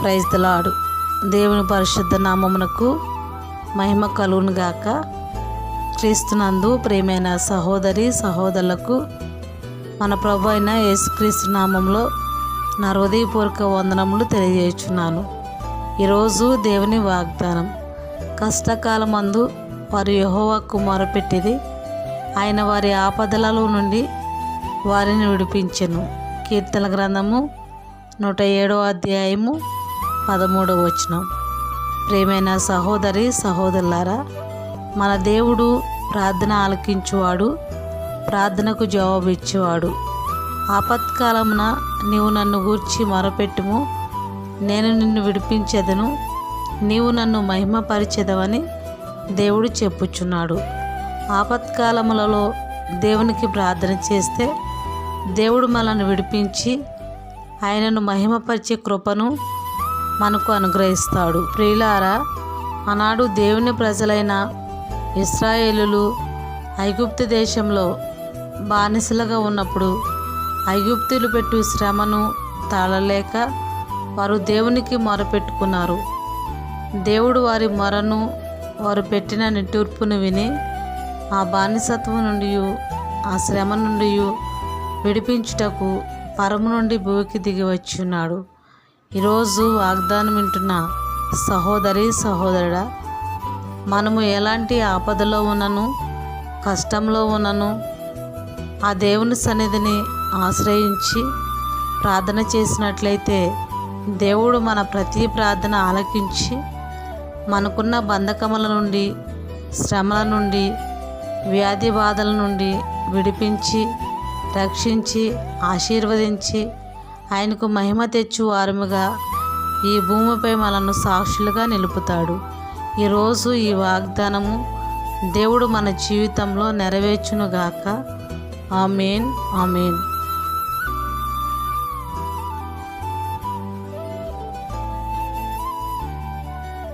ప్రైజ్తలాడు దేవుని పరిశుద్ధ నామమునకు మహిమ కలుగునుగాక క్రీస్తునందు ప్రేమైన సహోదరి సహోదరులకు మన ప్రభు అయిన యేసుక్రీస్తు నామంలో నా హృదయపూర్వక వందనములు తెలియజేస్తున్నాను ఈరోజు దేవుని వాగ్దానం కష్టకాలమందు వారు యెహోవాకు మొరపెట్టిది ఆయన వారి ఆపదలలో నుండి వారిని విడిపించెను. కీర్తన గ్రంథము నూట ఏడో అధ్యాయము పదమూడవ వచనం. ప్రేమైన సహోదరి సహోదరులారా మన దేవుడు ప్రార్థన ఆలకించువాడు ప్రార్థనకు జవాబు ఇచ్చేవాడు ఆపత్కాలమున నీవు నన్ను గూర్చి మొరపెట్టుము నేను నిన్ను విడిపించెదను నీవు నన్ను మహిమపరిచెదవని దేవుడు చెప్పుచున్నాడు. ఆపత్కాలములలో దేవునికి ప్రార్థన చేస్తే దేవుడు మనల్ని విడిపించి ఆయనను మహిమపరిచే కృపను మనకు అనుగ్రహిస్తాడు. ప్రియులారా ఆనాడు దేవుని ప్రజలైన ఇస్రాయేలులు ఐగుప్తు దేశంలో బానిసలుగా ఉన్నప్పుడు ఐగుప్తులు పెట్టు శ్రమను తాళలేక వారు దేవునికి మొరపెట్టుకున్నారు. దేవుడు వారి మొరను వారు పెట్టిన నిట్టూర్పును విని ఆ బానిసత్వం నుండి ఆ శ్రమ నుండి విడిపించుటకు పరము నుండి భూమికి దిగి వచ్చి ఉన్నాడు ఈరోజు వాగ్దానం వింటున్న సహోదరి సహోదరుడా మనము ఎలాంటి ఆపదలో ఉన్నను కష్టంలో ఉన్నను ఆ దేవుని సన్నిధిని ఆశ్రయించి ప్రార్థన చేసినట్లయితే దేవుడు మన ప్రతి ప్రార్థన ఆలకించి మనకున్న బంధకముల నుండి శ్రమల నుండి వ్యాధి బాధల నుండి విడిపించి రక్షించి ఆశీర్వదించి ఆయనకు మహిమ తెచ్చు వారముగా ఈ భూమిపై మనను సాక్షులుగా నిలుపుతాడు. ఈరోజు ఈ వాగ్దానము దేవుడు మన జీవితంలో నెరవేర్చునుగాక. Amen amen.